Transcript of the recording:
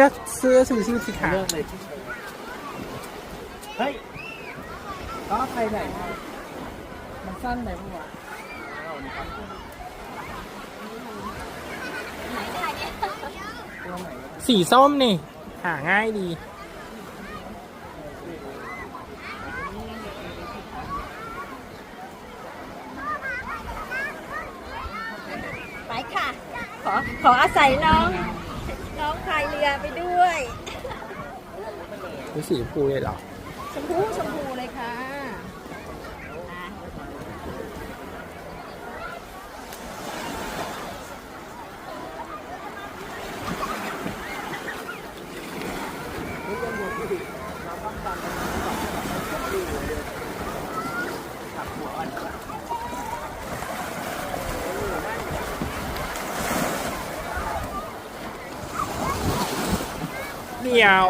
เลือกเสื้อชูชีพสีขาวเลือกเลยเฮ้ยก็ใครไหนมามันสั้นไหนบ้างวะตัวไหนวะสีส้มนี่ หาง่ายดี ไปค่ะ ขอขออาศัยน้องน้ องพายเรือไปด้วยดูสีชมพูเลยเหรอ ชมพูชมพูเลยค่ะอะเเหนียว